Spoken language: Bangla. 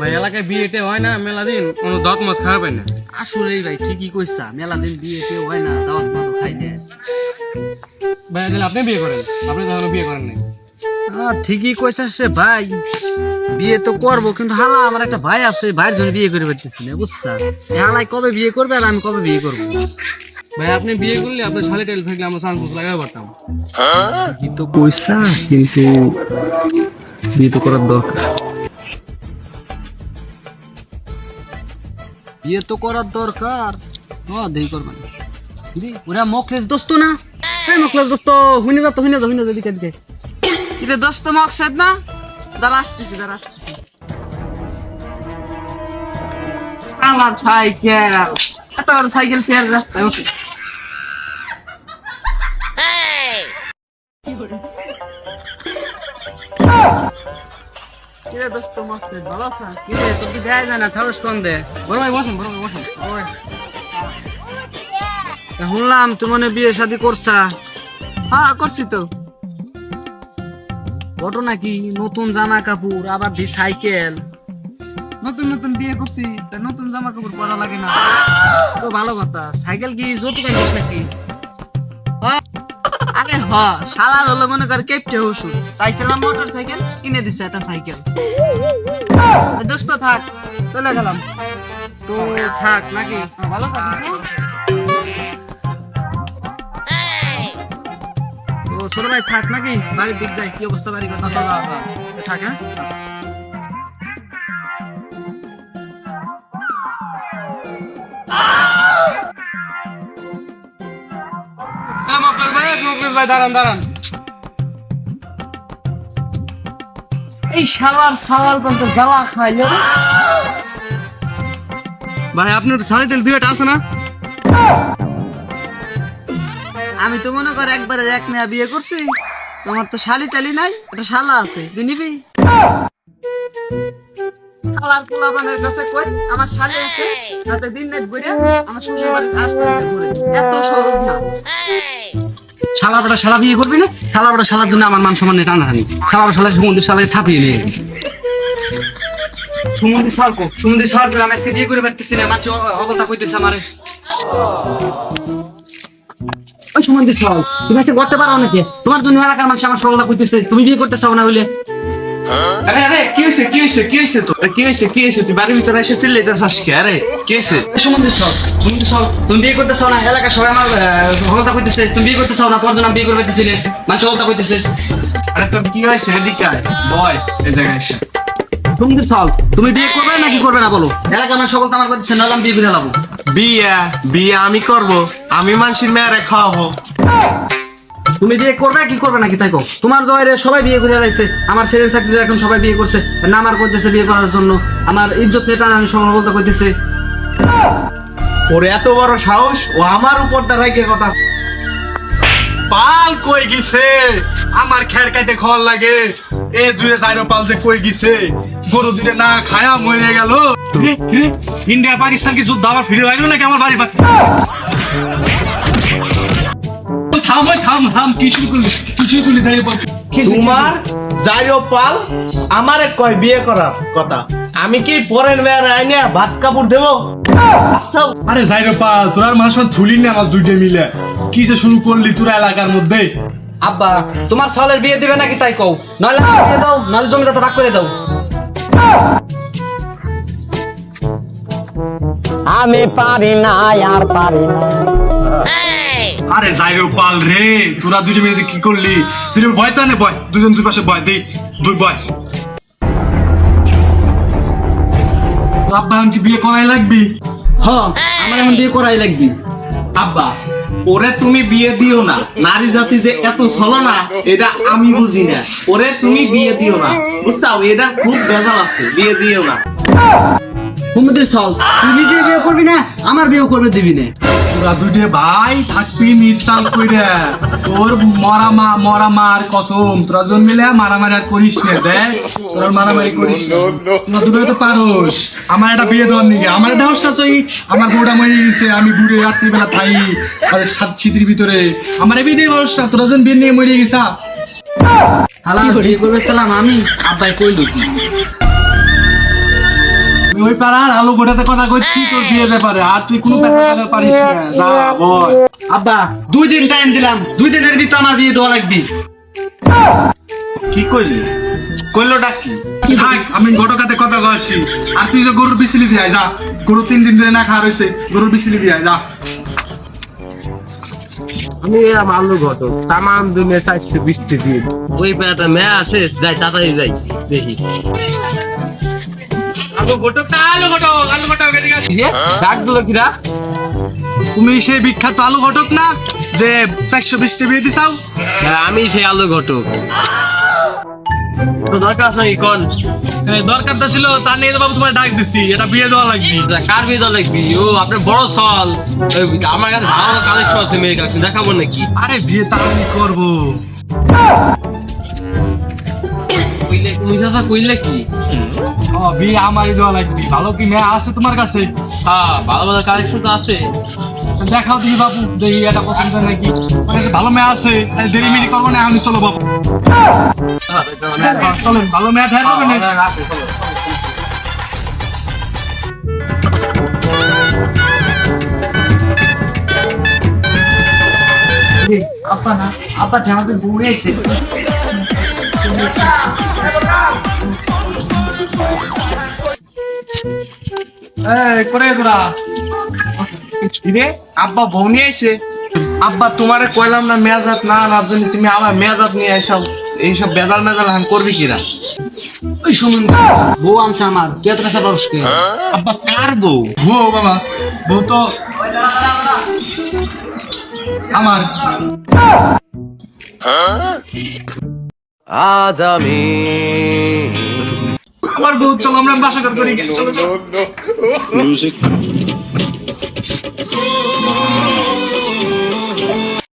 ভাই এলাকায় বিয়েটে হয় না মেলা দিন কোনো দাঁত মত না। আসলেই ভাই ঠিকই কইছা মেলা দিন বিয়ে হয় না দাওয়াত মতো খাই দেয় ভাই তাহলে আপনি বিয়ে করেন? আপনি তো এখনও বিয়ে করেন নাই। হ্যাঁ ঠিকই সে ভাই বিয়ে তো করব কিন্তু হালা আমার একটা ভাই আছে ভাইয়ের জন্য বিয়ে করে পারতেছি না বুঝছা? হালাই কবে বিয়ে করবে আর আমি কবে বিয়ে করব? ভাই আপনি বিয়ে করলে আপনার শালি টেল থাকলে আমরা সান ফুস লাগাতে পারতাম। কি তো কইছা কিন্তু বিয়ে তো করার দরকার। বিয়ে তো করার দরকার। দেই করবেন ওরা মকলেশ দোস্ত না? এই মকলেশ দোস্ত হুইনে যা তো হুইনে যা হুইনে যা দিকে দিকে এটা দোস্ত মকসদ না? দাঁড়া আসতেছি দাঁড়া আসতেছি। আমার সাইকেল। বড় সাইকেল ফের রাস্তায় ওঠে হ্যাঁ করছি তো ঘটনা কি নতুন জামা কাপড় আবার দি সাইকেল নতুন নতুন বিয়ে করছি তা নতুন জামা কাপড় পরা লাগে না তো ভালো কথা সাইকেল কি যৌতুক আনিস নাকি আরে হ শালার হলো মনে কর কেপটে ওষুধ। চাইছিলাম মোটর সাইকেল কিনে দিছে একটা সাইকেল দোস্ত থাক চলে গেলাম। তো থাক নাকি? হ্যাঁ, ভালো থাক? তো ছোট ভাই থাক নাকি? বাড়ির দিক যায় কি অবস্থা বাড়ি কথা। থাক হ্যাঁ। হ্যাঁ। ভাই, আপনার টেল দুইটা আছে না? আমি তো মনে কর একবারে এক মেয়া বিয়ে করছি। তোমার তো শালি টালি নাই, একটা শালা আছে। তুই নিবি? আমার শালি আছে দিন আমার শ্বশুর বাড়িতে আসতেছে ঘুরে। এত সহজ না। শালা বড় শালা বিয়ে করবি না? শালা বড় শালার জন্য আমার মান সম্মান টানাটানি। শালা শালা সুমন্দির শালায় থাপিয়ে নিয়ে সুমন্দি সার কো? সুমন্দি সার জন্য আমি আজকে বিয়ে করে পারতেছি না মাছ অবস্থা কইতেছে আমারে। ওই সুমন্দির সাল তুমি করতে পারো নাকি? তোমার জন্য এলাকার মানুষ আমার সরলতা কইতেছে, তুমি বিয়ে করতে চাও না হইলে। আরে আরে কি হয়েছে কি হয়েছে কি হয়েছে তো কি হয়েছে কি হয়েছে? তুই বাড়ির ভিতরে এসে চিল্লাইতে আজকে আরে কি হয়েছে? সুমন্দি সাল সুমন্দি সাল তুমি বিয়ে করতে চাও না? এলাকার সবাই আমার সরলতা কইতেছে। তুমি বিয়ে করতে চাও না? তোমার জন্য আমি বিয়ে করে পারতেছি না মানুষ সরলতা কইতেছে। আরে তোর কি হয়েছে? এদিকে আয়। বয় এই জায়গায় এসে। সুমন্দির সাল তুমি বিয়ে করবে নাকি করবে না বলো? এলাকা আমার সকল তো আমার করতেছে নাহলে আমি বিয়ে করে লাবো। বিয়া বিয়া আমি করব। আমি মানুষের মেয়েরে খাওয়াবো। তুমি বিয়ে করবে কি করবে নাকি তাই কো তোমার দয়ারে সবাই বিয়ে করে লাইছে আমার ফ্রেন্ড সার্কেল এখন সবাই বিয়ে করছে। না আমার করতেছে বিয়ে করার জন্য। আমার ইজ্জত নেতা আমি সময় বলতে কইতেছে। ওর এত বড় সাহস ও আমার উপর দাঁড়াইকে কথা? পাল কই গিছে? আমার খের কাটে খল লাগে। এ জুয়ে সাইরো পাল যে কই গিছে? গরু দিলে না খায়া মরে গেল। ইন্ডিয়া পাকিস্তান কি যুদ্ধ আবার ফিরে আসবে নাকি আমার বাড়ি পা- থাম ওই থাম থাম যাই বল তোমার যাইও পাল আমারে কয় বিয়ে করার কথা? আমি কি পরের মেয়ের আইনে ভাত কাপড় দেবো? আরে পাল তোর আর মানুষ থুলি না আমার দুইটা মিলে। কি যে শুরু করলি তোরা এলাকার মধ্যে? আব্বা তোমার সলের বিয়ে দিবে নাকি তাই কও? নইলে বিয়ে দাও জমি যাতে ভাগ করে দাও। আমি পারি না আর পারি না আরে যাই রে পাল রে তোরা দুজন মিলে কি করলি? তুই ভয় তো ভয়। দুজন দুই পাশে ভয় দেই দুই ভয়। আব্বা কি বিয়ে করাই লাগবি? হ আমার এখন বিয়ে করাই লাগবে। আব্বা ওরে তুমি বিয়ে দিও না। নারী জাতি যে এত ছলো না এটা আমি বুঝি না। ওরে তুমি বিয়ে দিও না। বুঝছাও? এটা খুব বেজাল আছে বিয়ে দিও না। সমুদ্রের স্থল। তুই নিজে বিয়ে করবি না আমার বিয়ে করবে দিবি না। তোরা দুইটে ভাই থাকবি নির্তাল কইরা। তোর মরা মা মরা মার কসম। তোরা জন মিলে মারামারি আর করিস না দেখ। তোরা মারামারি করিস না। তোরা দুটো তো পারোস। আমার একটা বিয়ে দেওয়ার নিকে আমার দেহসটা চাই আমার বউটা মরে গেছে আমি ঘুরে রাত্রিবেলা থাই আর সাত ছিদ্রির ভিতরে। আমার এই বিয়ে বয়সটা তোরা জন বিয়ে নিয়ে মরে গেছা। হালা। বিয়ে করবে সালাম আমি? আব্বাই কইলো কি? ওই পাড়ার আলু গোটাতে কথা করছি তোর বিয়ের ব্যাপারে। আর তুই কোনো পেশা পারিস না। যা বল। আব্বা দুই দিন টাইম দিলাম। দুই দিনের ভিতর আমার বিয়ে দেওয়া লাগবে। কি ডাকি থাক আমি ঘটকাতে কথা কইছি আর তুই যে গরুর বিসিলি দিয়ে যা। গরু তিন দিন ধরে না খাওয়া রয়েছে গরুর বিসিলি দিয়ে যা। আমি এরম আলু ঘটো তামাম দুনিয়া চাইছে বৃষ্টি দিয়ে ওই পেয়াটা মেয়ে আসে যাই তাড়াতাড়ি যাই দেখি। ডাক দিল কিরা? তুমি সেই বিখ্যাত আলু ঘটক না যে চারশো বিশটা বিয়ে দিছাও? হ্যাঁ, আমি সেই আলু ঘটক। তো দরকার আছে নাকি? কন? দরকারটা ছিল তার নিয়ে বাবু তোমার ডাক দিছি এটা বিয়ে দেওয়া লাগবে। কার বিয়ে দেওয়া লাগবি? ও আপনার বড় সল। আমার কাছে ভালো কালেকশন আছে মেয়ে কালেকশন দেখাবো নাকি? আরে বিয়ে তাড়াতাড়ি করব। কইলে তুমি চাচা কইলে কি? ও, আমারই দেওয়া লাগবে। ভালো কি মেয়ে আছে তোমার কাছে? হ্যাঁ ভালো ভালো কালেকশন তো আছে। দেখাও তুমি বাবু দেখি এটা পছন্দ হয় নাকি। ভালো মেয়ে আছে তাই দেরি মেরি করব না আমি চলো বাবু। চলেন ভালো মেয়ে হবে না? আব্বা না আব্বা আমাদের বউ এসে। আব্বা বউ নিয়ে আইছে? আব্বা তোমারে কইলাম না মেজাত না আনার জন্য তুমি আমার মেজাত নিয়ে আইসাও এইসব বেজাল মেজাল হান করবি কিরা? ওই শুনুন বউ আনছে আমার। তুই এত পেশা পারস কে? আব্বা কার বউ? বউ বাবা। বউ তো আমার। আজ আমি আমার বউ চলো আমরা বাসা করি। চলো চলো